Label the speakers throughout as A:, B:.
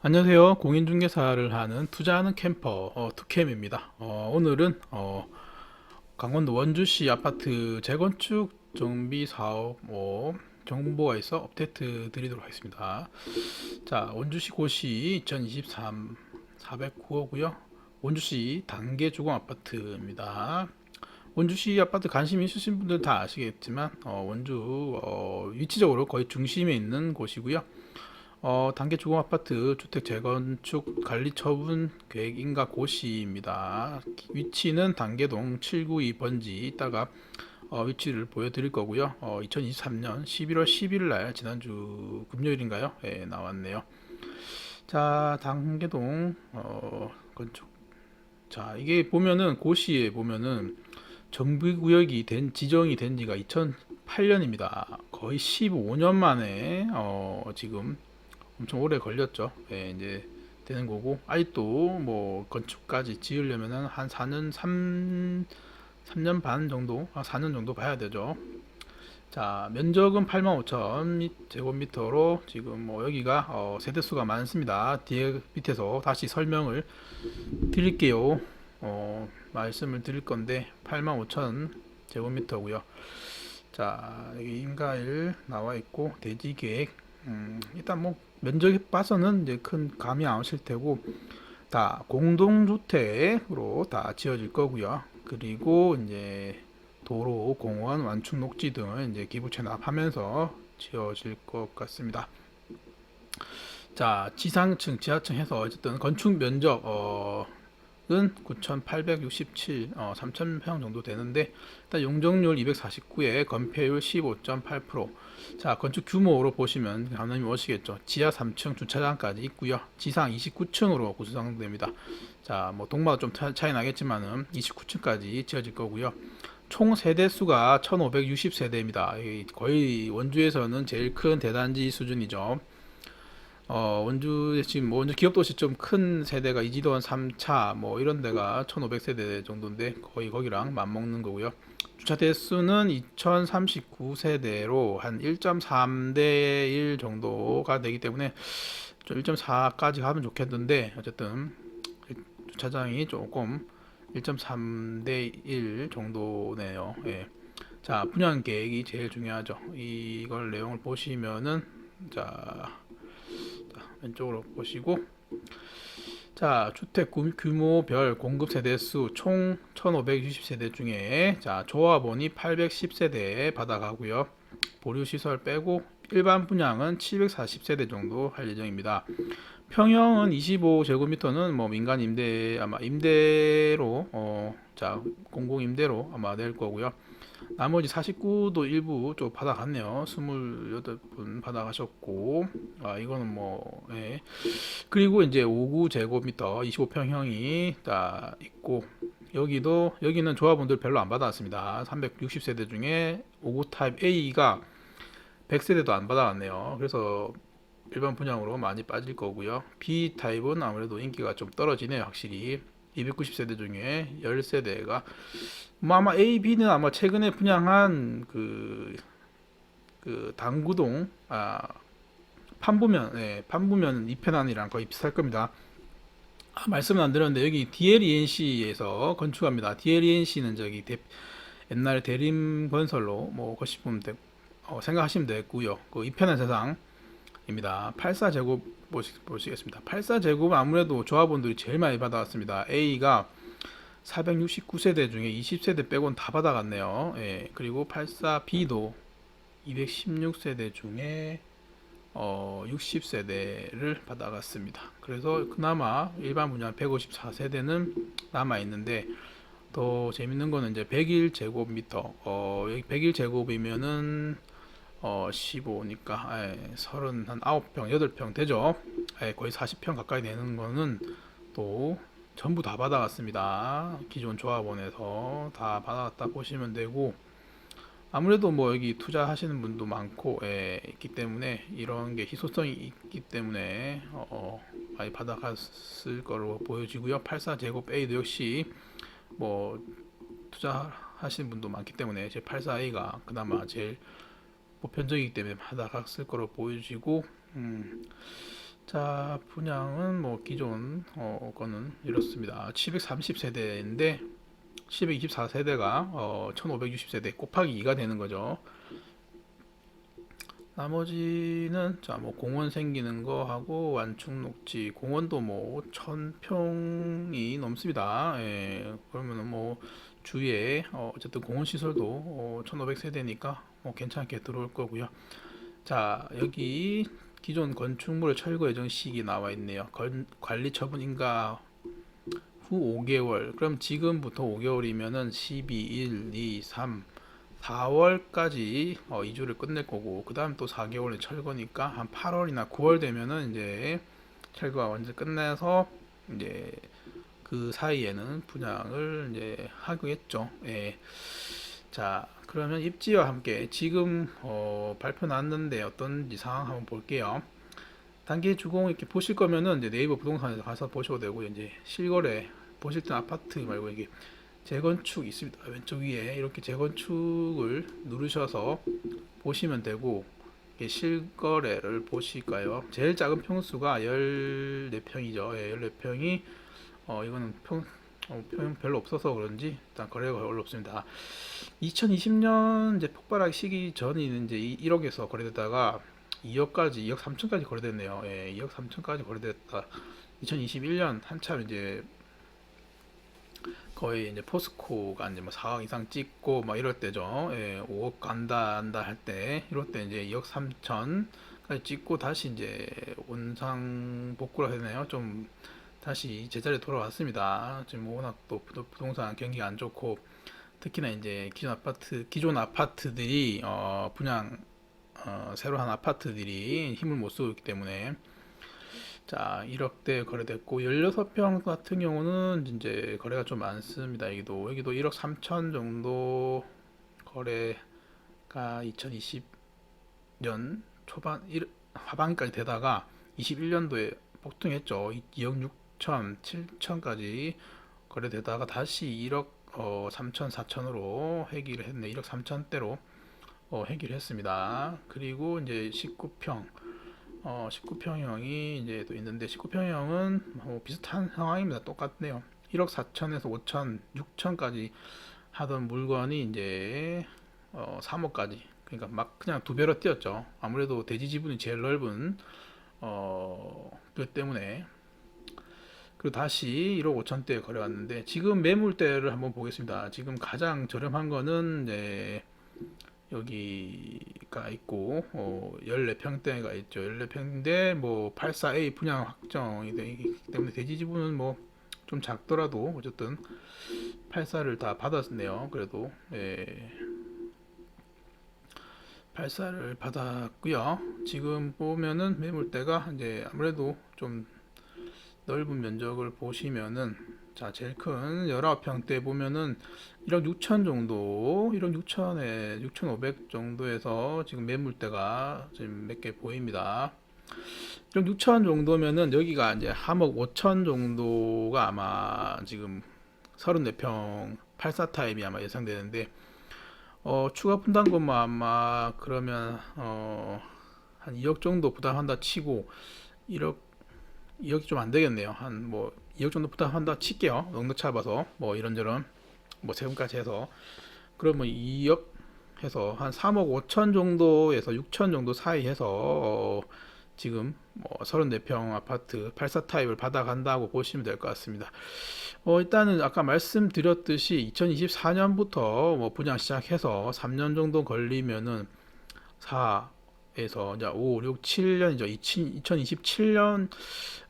A: 안녕하세요. 공인중개사를 하는 투자하는 캠퍼 어, 투캠입니다. 어, 오늘은 어, 강원도 원주시 아파트 재건축 정비 사업 뭐 정보가 있어 업데이트 드리도록 하겠습니다. 자, 원주시 고시 2023 409호고요. 원주시 단계 주공 아파트입니다. 원주시 아파트 관심 있으신 분들 다 아시겠지만 어, 원주 어, 위치적으로 거의 중심에 있는 곳이고요. 어, 단계 주공 아파트 주택 재건축 관리 처분 계획 인가 고시입니다. 위치는 단계동 792번지 이따가 어, 위치를 보여드릴 거고요. 어, 2023년 11월 11일 날 지난주 금요일인가요? 예, 나왔네요. 자, 단계동 어, 건축. 자, 이게 보면은 고시에 보면은 정비구역이 된 지정이 된 지가 2008년입니다. 거의 15년 만에 어, 지금 엄청 오래 걸렸죠. 예, 이제 되는 거고 아직도 뭐 건축까지 지으려면은 한 4년 3 3년 반 정도, 아, 4년 정도 봐야 되죠. 자, 면적은 85,000 제곱미터로 지금 뭐 여기가 어, 세대수가 많습니다. 뒤에 밑에서 다시 설명을 드릴게요. 어, 말씀을 드릴 건데 85,000 제곱미터고요. 자, 여기 인가일 나와 있고 대지 계획 음, 일단 뭐 면적에 봐서는 이제 큰 감이 안 오실 테고 다 공동주택으로 다 지어질 거고요. 그리고 이제 도로, 공원, 완충 녹지 등을 이제 기부 체납하면서 지어질 것 같습니다. 자, 지상층, 지하층 해서 어쨌든 건축 면적 어, 은 9,867, 어, 3,000평 정도 되는데 일단 용적률 249에 건폐율 15.8%. 자, 건축 규모로 보시면 감독님 오시겠죠. 지하 3층 주차장까지 있고요. 지상 29층으로 구성됩니다. 자, 뭐 동마다 좀 차- 차이 나겠지만은 29층까지 지어질 거고요. 총 세대 수가 1,560세대입니다. 거의 원주에서는 제일 큰 대단지 수준이죠. 어, 원주에 지금 뭐 원주 기업 도시 좀 큰 세대가 이지도원 3차 뭐 이런 데가 1500세대 정도인데 거의 거기랑 맞먹는 거고요. 주차 대수는 2039세대로 한 1.3대 1 정도가 되기 때문에 좀 1.4까지 가면 좋겠는데 어쨌든 주차장이 조금 1.3대 1 정도네요. 예. 자, 분양 계획이 제일 중요하죠. 이걸 내용을 보시면은 자, 자, 왼쪽으로 보시고. 자 주택 구- 규모별 공급 세대 수 총 1560세대 중에 자 조합원이 810세대 받아가고요. 보류 시설 빼고 일반 분양은 740세대 정도 할 예정입니다. 평형은 25제곱미터는 뭐 민간 임대 아마 임대로 어 자 공공 임대로 아마 낼 거고요 나머지 49도 일부 좀 받아갔네요. 28분 받아가셨고, 아, 이거는 뭐, 예. 그리고 이제 5구 제곱미터 25평형이 딱 있고, 여기도, 여기는 조합원들 별로 안 받아왔습니다. 360세대 중에 5구 타입 A가 100세대도 안 받아왔네요. 그래서 일반 분양으로 많이 빠질 거고요. B 타입은 아무래도 인기가 좀 떨어지네요, 확실히. 290세대 중에 10세대가 뭐 아마 A, B는 아마 최근에 분양한 그, 그 당구동 아 판부면 예, 판부면 이편안이랑 거의 비슷할 겁니다. 아, 말씀은 안 드렸는데 여기 DLENC에서 건축합니다. DLENC는 저기 대, 옛날에 대림건설로 뭐 거시면 되, 어, 생각하시면 되고요. 그 이편한 세상 입니다. 84제곱 보시, 보시겠습니다. 84제곱은 아무래도 조합원들이 제일 많이 받아왔습니다. A가 469세대 중에 20세대 빼곤 다 받아갔네요. 예, 그리고 84B도 216세대 중에 어, 60세대를 받아갔습니다. 그래서 그나마 일반 분양 154세대는 남아 있는데 더 재밌는 거는 이제 101제곱미터 어, 여기 101제곱이면은 어, 15니까 예, 39평, 8평 되죠. 예, 거의 40평 가까이 되는 거는 또 전부 다 받아갔습니다. 기존 조합원에서 다 받아갔다 보시면 되고 아무래도 뭐 여기 투자하시는 분도 많고 예, 있기 때문에 이런 게 희소성이 있기 때문에 어, 어, 많이 받아갔을 거로 보여지고요. 84제곱 A도 역시 뭐 투자하시는 분도 많기 때문에 제 84A가 그나마 제일 보편적이기 때문에 받아갔을 거로 보여지고 음, 자, 분양은 뭐 기존 어, 거는 이렇습니다. 730세대인데 724세대가 어, 1560세대 곱하기 2가 되는 거죠. 나머지는 자, 뭐 공원 생기는 거 하고 완충 녹지 공원도 뭐 1000평이 넘습니다. 예, 그러면은 뭐 주위에 어, 어쨌든 공원 시설도 어, 1500세대니까 뭐 괜찮게 들어올 거고요. 자, 여기 기존 건축물 철거 예정 시기 나와 있네요. 건- 관리 처분 인가 후 5개월. 그럼 지금부터 5개월이면은 12, 1, 2, 3, 4월까지 어, 이주를 끝낼 거고 그 다음 또 4개월의 철거니까 한 8월이나 9월 되면은 이제 철거가 완전 끝내서 이제 그 사이에는 분양을 이제 하겠죠. 예. 자, 그러면 입지와 함께 지금 어, 발표 났는데 어떤지 상황 한번 볼게요. 단기 주공 이렇게 보실 거면은 이제 네이버 부동산에서 가서 보셔도 되고 이제 실거래 보실 땐 아파트 말고 이게 재건축 있습니다. 왼쪽 위에 이렇게 재건축을 누르셔서 보시면 되고 실거래를 보실까요? 제일 작은 평수가 14평이죠. 예, 14평이 어 이거는 평 어, 평 별로 없어서 그런지 일단 거래가 별로 없습니다. 2020년 이제 폭발하기 시기 전에는 이제 1억에서 거래되다가 2억까지 2억 3천까지 거래됐네요. 예, 2억 3천까지 거래됐다. 2021년 한참 이제 거의 이제 포스코가 이제 뭐 4억 이상 찍고 막 이럴 때죠. 예, 5억 간다 한다 할 때 이럴 때 이제 2억 3천까지 찍고 다시 이제 원상 복구를 해네요. 좀 다시 제자리에 돌아왔습니다. 지금 워낙 또 부동산 경기가 안 좋고 특히나 이제 기존 아파트 기존 아파트들이 어, 분양 어, 새로 한 아파트들이 힘을 못 쓰고 있기 때문에 자 1억대 거래됐고 16평 같은 경우는 이제 거래가 좀 많습니다. 여기도 여기도 1억 3천 정도 거래가 2020년 초반 일- 하반기까지 되다가 21년도에 폭등했죠. 2억 6 천, 7천까지 거래되다가 다시 1억 어, 3천, 4천으로 회귀를 했네. 1억 3천대로 어, 회귀를 했습니다. 그리고 이제 19평, 어, 19평형이 이제 또 있는데 19평형은 뭐 비슷한 상황입니다. 똑같네요. 1억 4천에서 5천, 6천까지 하던 물건이 이제 어, 3억까지. 그러니까 막 그냥 두 배로 뛰었죠. 아무래도 대지 지분이 제일 넓은 어, 그 때문에 그리고 다시 1억 5천대에 거래왔는데 지금 매물대를 한번 보겠습니다. 지금 가장 저렴한 거는 이제 여기가 있고 어, 14평대가 있죠. 14평대 뭐 84A 분양 확정이 되기 때문에 대지 지분은 뭐 좀 작더라도 어쨌든 84를 다 받았네요. 그래도 예. 84를 받았고요. 지금 보면은 매물대가 이제 아무래도 좀 넓은 면적을 보시면은 자 제일 큰 19평대 보면은 1억 6천 정도 1억 6천에 6,500 정도에서 지금 매물대가 지금 몇 개 보입니다. 1억 6천 정도면은 여기가 이제 한억 5천 정도가 아마 지금 34평 84 타입이 아마 예상되는데 어 추가 분담금만 아마 그러면 어 한 2억 정도 부담한다 치고 1억 2억이 좀 안 되겠네요. 한 뭐 2억 정도 부담한다 칠게요. 넉넉 잡아서 뭐 이런저런 뭐 세금까지 해서 그러면 2억 해서 한 3억 5천 정도에서 6천 정도 사이 해서 어 지금 뭐 34평 아파트 84 타입을 받아간다고 보시면 될 것 같습니다. 어 일단은 아까 말씀드렸듯이 2024년부터 뭐 분양 시작해서 3년 정도 걸리면은 4 에서 이제 5, 6, 7년이죠. 2027년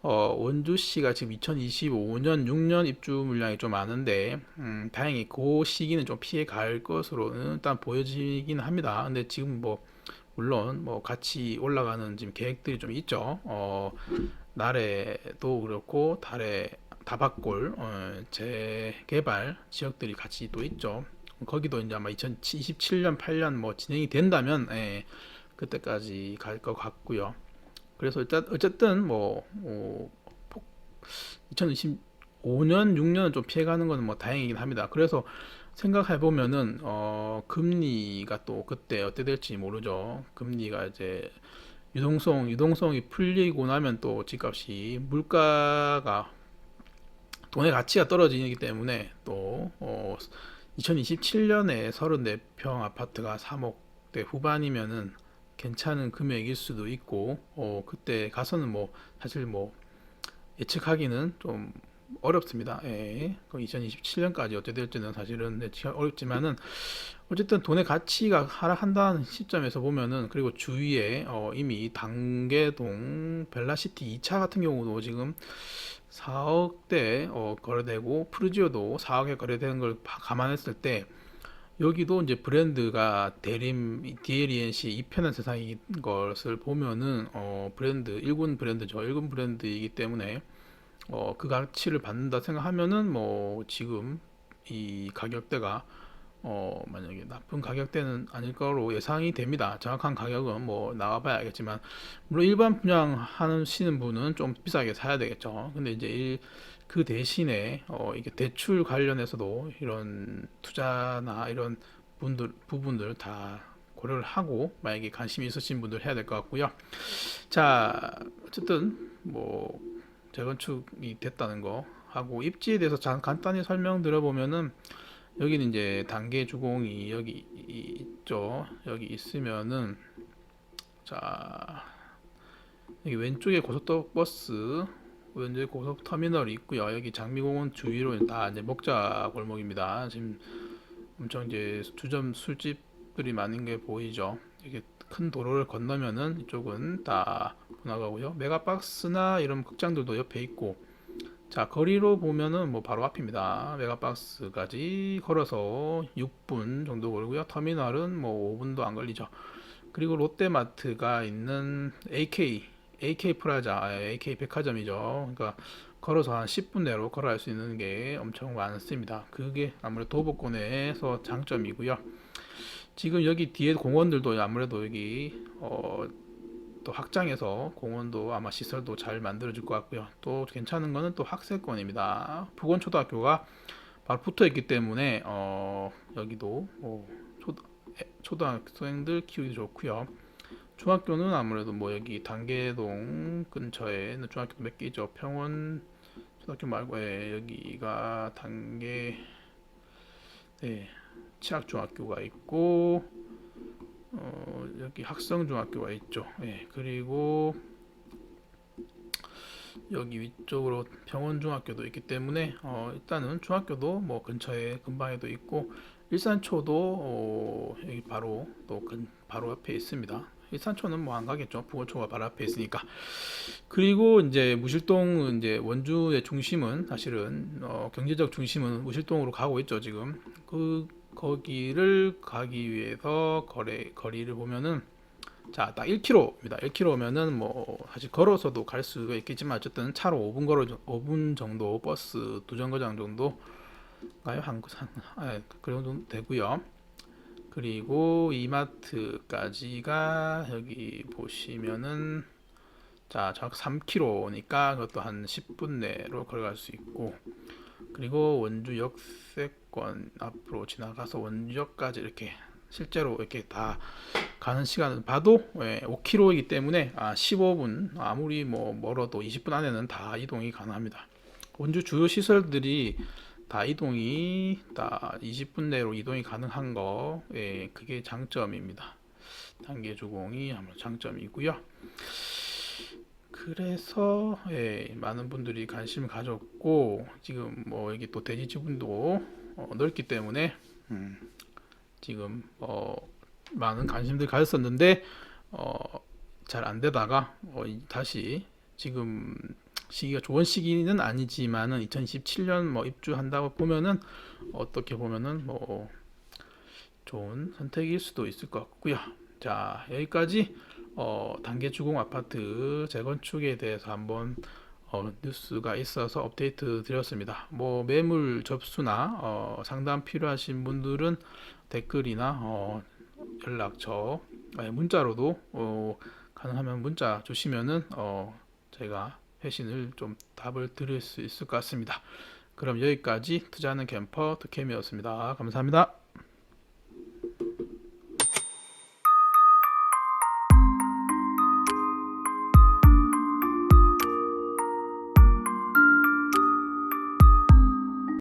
A: 어, 원주시가 지금 2025년 6년 입주 물량이 좀 많은데 음, 다행히 그 시기는 좀 피해 갈 것으로는 일단 보여지긴 합니다. 근데 지금 뭐 물론 뭐 같이 올라가는 지금 계획들이 좀 있죠. 어, 나래도 그렇고 달에 다박골 어, 재개발 지역들이 같이 또 있죠. 거기도 이제 아마 2027년 8년 뭐 진행이 된다면 예, 그때까지 갈 것 같고요. 그래서 일단 어쨌든 뭐, 뭐 2025년 6년은 좀 피해가는 거는 뭐 다행이긴 합니다. 그래서 생각해 보면은 어 금리가 또 그때 어떻게 될지 모르죠. 금리가 이제 유동성 유동성이 풀리고 나면 또 집값이 물가가 돈의 가치가 떨어지기 때문에 또 어, 2027년에 34평 아파트가 3억대 후반이면은 괜찮은 금액일 수도 있고 어, 그때 가서는 뭐 사실 뭐 예측하기는 좀 어렵습니다. 예. 2027년까지 어떻게 될지는 사실은 어렵지만은 어쨌든 돈의 가치가 하락한다는 시점에서 보면은 그리고 주위에 어, 이미 단계동 벨라시티 2차 같은 경우도 지금 4억대 어, 거래되고 프루지오도 4억에 거래되는 걸 바- 감안했을 때 여기도 이제 브랜드가 대림 DLENC 2편의 세상인 것을 보면은 어, 브랜드 1군 브랜드죠. 1군 브랜드이기 때문에 어, 그 가치를 받는다 생각하면은 뭐 지금 이 가격대가 어, 만약에 나쁜 가격대는 아닐 거로 예상이 됩니다. 정확한 가격은 뭐 나와봐야 알겠지만 물론 일반 분양하시는 분은 좀 비싸게 사야 되겠죠. 근데 이제 일, 그 대신에 어, 이게 대출 관련해서도 이런 투자나 이런 분들 부분들 다 고려를 하고 만약에 관심이 있으신 분들 해야 될 것 같고요. 자, 어쨌든 뭐 재건축이 됐다는 거 하고 입지에 대해서 잠- 간단히 설명드려 보면은 여기는 이제 단계 주공이 여기 이- 있죠. 여기 있으면은 자 여기 왼쪽에 고속도로 버스 왼쪽에 고속 터미널이 있고요. 여기 장미공원 주위로 다 이제 먹자 골목입니다. 지금 엄청 이제 주점 술집들이 많은 게 보이죠. 이게 큰 도로를 건너면은 이쪽은 다 번화가고요. 메가박스나 이런 극장들도 옆에 있고 자 거리로 보면은 뭐 바로 앞입니다. 메가박스까지 걸어서 6분 정도 걸고요. 터미널은 뭐 5분도 안 걸리죠. 그리고 롯데마트가 있는 AK AK 프라자 아, AK 백화점이죠. 그러니까 걸어서 한 10분 내로 걸어 갈 수 있는 게 엄청 많습니다. 그게 아무래도 도보권에서 장점이고요. 지금 여기 뒤에 공원들도 아무래도 여기 어, 또 확장해서 공원도 아마 시설도 잘 만들어질 것 같고요. 또 괜찮은 거는 또 학생권입니다. 부건초등학교가 바로 붙어 있기 때문에 어, 여기도 뭐 초, 에, 초등학생들 키우기 좋고요. 중학교는 아무래도 뭐 여기 단계동 근처에 있는 중학교 몇 개 있죠. 평원 초등학교 말고 예, 여기가 단계 네, 치학중학교가 있고 어, 여기 학성중학교가 있죠. 예, 그리고 여기 위쪽으로 평원중학교도 있기 때문에 어, 일단은 중학교도 뭐 근처에 근방에도 있고 일산초도 어, 여기 바로 또 근, 바로 옆에 있습니다. 일산초는 뭐 안 가겠죠. 부건초가 바로 앞에 있으니까. 그리고 이제 무실동 이제 원주의 중심은 사실은 어, 경제적 중심은 무실동으로 가고 있죠. 지금 그 거기를 가기 위해서 거래 거리를 보면은 자, 딱 1km입니다. 1km면은 뭐 사실 걸어서도 갈 수가 있겠지만 어쨌든 차로 5분 걸어 5분 정도 버스 두 정거장 정도 가요 한, 한 아, 그 정도 되고요. 그리고 이마트까지가 여기 보시면은 자, 정 3km니까 그것도 한 10분 내로 걸어갈 수 있고 그리고 원주 역세권 앞으로 지나가서 원주역까지 이렇게 실제로 이렇게 다 가는 시간은 봐도 예, 5km이기 때문에 아, 15분 아무리 뭐 멀어도 20분 안에는 다 이동이 가능합니다. 원주 주요 시설들이 다 이동이 다 20분 내로 이동이 가능한 거 예, 그게 장점입니다. 단계 주공이 아무 장점이고요. 그래서 예, 많은 분들이 관심을 가졌고 지금 뭐 여기 또 대지 지분도 어, 넓기 때문에 음, 지금 어, 많은 관심들 가졌었는데 어, 잘 안 되다가 어, 이- 다시 지금 시기가 좋은 시기는 아니지만은 2017년 뭐 입주한다고 보면은 어떻게 보면은 뭐 좋은 선택일 수도 있을 것 같고요. 자 여기까지 어, 단계 주공 아파트 재건축에 대해서 한번 어, 뉴스가 있어서 업데이트 드렸습니다. 뭐 매물 접수나 어, 상담 필요하신 분들은 댓글이나 어, 연락처 아니, 문자로도 어, 가능하면 문자 주시면은 어, 제가 회신을 좀 답을 드릴 수 있을 것 같습니다. 그럼 여기까지 투자하는 캠퍼 투캠이었습니다. 감사합니다.